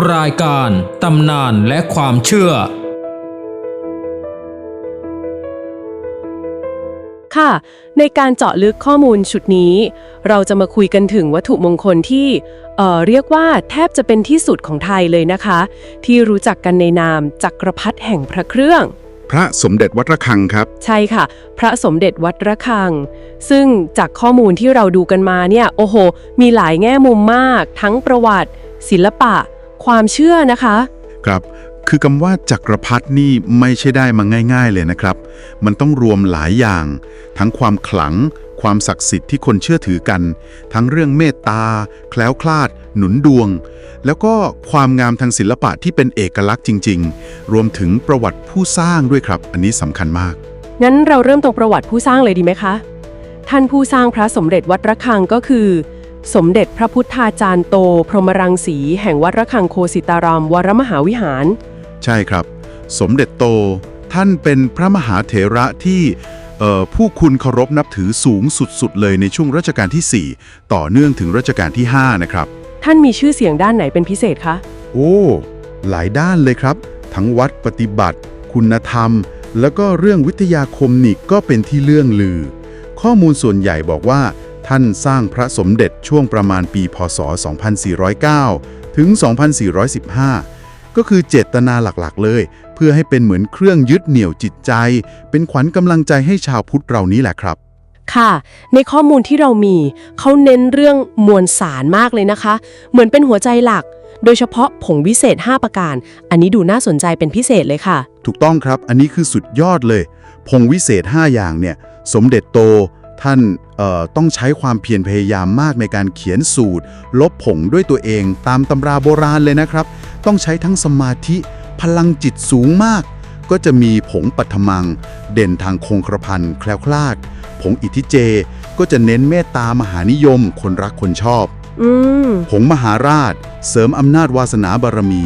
รายการตำนานและความเชื่อ ค่ะ ในการเจาะลึกข้อมูลชุดนี้ เราจะมาคุยกันถึงวัตถุมงคลที่เอ่อเรียกว่าแทบจะเป็นที่สุดของไทยเลยนะคะ ที่รู้จักกันในนามจักรพรรดิแห่งพระเครื่อง พระสมเด็จวัดระฆังครับ ใช่ค่ะ พระสมเด็จวัดระฆัง ซึ่งจากข้อมูลที่เราดูกันมาเนี่ย โอ้โห มีหลายแง่มุมมาก ทั้งประวัติ ศิลปะ ความเชื่อนะคะ ครับ คือคำว่าจักรพรรดินี่ไม่ใช่ได้มาง่าย ๆ เลยนะครับ มันต้องรวมหลายอย่าง ทั้งความขลัง ความศักดิ์สิทธิ์ที่คนเชื่อถือกัน ทั้งเรื่องเมตตา แคล้วคลาด หนุนดวง แล้วก็ความงามทางศิลปะที่เป็นเอกลักษณ์จริง ๆ รวมถึงประวัติผู้สร้างด้วยครับ อันนี้สำคัญมาก งั้นเราเริ่มตรงประวัติผู้สร้างเลยดีไหมคะ ท่านผู้สร้างพระสมเด็จวัดระฆังก็คือ สมเด็จพระพุทธาจารย์โต พรหมรังสี แห่งวัดระฆังโคสิตารามวรมหาวิหาร ใช่ครับ สมเด็จโต ท่านเป็นพระมหาเถระที่เอ่อผู้คุณเคารพนับถือสูงสุด ๆ เลยในช่วงรัชกาลที่ 4 ต่อเนื่องถึงรัชกาลที่ 5 นะครับ ท่านมีชื่อเสียงด้านไหนเป็นพิเศษคะ โอ้ หลายด้านเลยครับ ทั้งวัดปฏิบัติ คุณธรรม แล้วก็เรื่องวิทยาคมนี่ก็เป็นที่เรื่องลือ ข้อมูลส่วนใหญ่บอกว่า ท่านสร้างพระสมเด็จช่วงประมาณปีพศ 2409 ถึง 2415 ก็คือเจตนาหลักๆเลย เพื่อให้เป็นเหมือนเครื่องยึดเหนี่ยวจิตใจ เป็นขวัญกำลังใจให้ชาวพุทธเรานี้แหละครับค่ะ ในข้อมูลที่เรามี เขาเน้นเรื่องมวลสารมากเลยนะคะ เหมือนเป็นหัวใจหลัก โดยเฉพาะผงวิเศษ 5 ประการ อันนี้ดูน่าสนใจเป็นพิเศษเลยค่ะ ถูกต้องครับ อันนี้คือสุดยอดเลยพงวิเศษ 5 อย่างเนี่ย สมเด็จโต ท่านเอ่อต้องใช้ความเพียรพยายามมากในการเขียนสูตร ลบผงด้วยตัวเองตามตำราโบราณเลยนะครับ ต้องใช้ทั้งสมาธิ พลังจิตสูงมาก ก็จะมีผงปัทมัง เด่นทางคงกระพันแคล้วคลาด ผงอิทธิเจ ก็จะเน้นเมตตามหานิยม คนรักคนชอบอืมผงมหาราช เสริมอำนาจวาสนาบารมี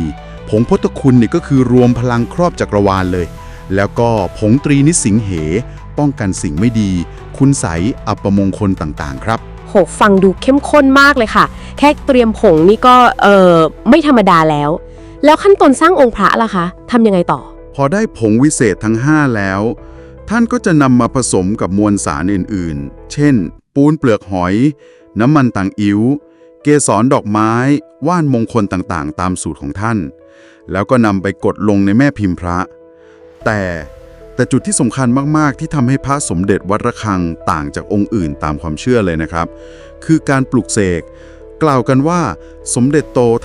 ผงพุทธคุณนี่ก็คือรวมพลังครอบจักรวาลเลย แล้วก็ผงตรีนิสิงเห ป้องกันสิ่งไม่ดี คุณใสยอัปมงคลต่างๆ ครับโหฟังดูเข้มข้นมากเลยค่ะ แค่เตรียมผงนี่ก็เออไม่ธรรมดาแล้ว แล้วขั้นตอนสร้างองค์พระล่ะคะทำยังไงต่อ พอได้ผงวิเศษทั้ง 5 แล้ว ท่านก็จะนำมาผสมกับมวลสารอื่นๆ เช่น ปูนเปลือกหอย น้ำมันต่างอิ๋วเกสรดอกไม้ ว่านมงคลต่างๆ ตามสูตรของท่าน แล้วก็นำไปกดลงในแม่พิมพ์พระ แต่แต่จุดที่สำคัญมาก ๆ ที่ทำให้พระสมเด็จวัดระฆังต่างจากองค์อื่นตามความเชื่อเลยนะครับ คือการปลุกเสก กล่าวกันว่าสมเด็จโตท่าน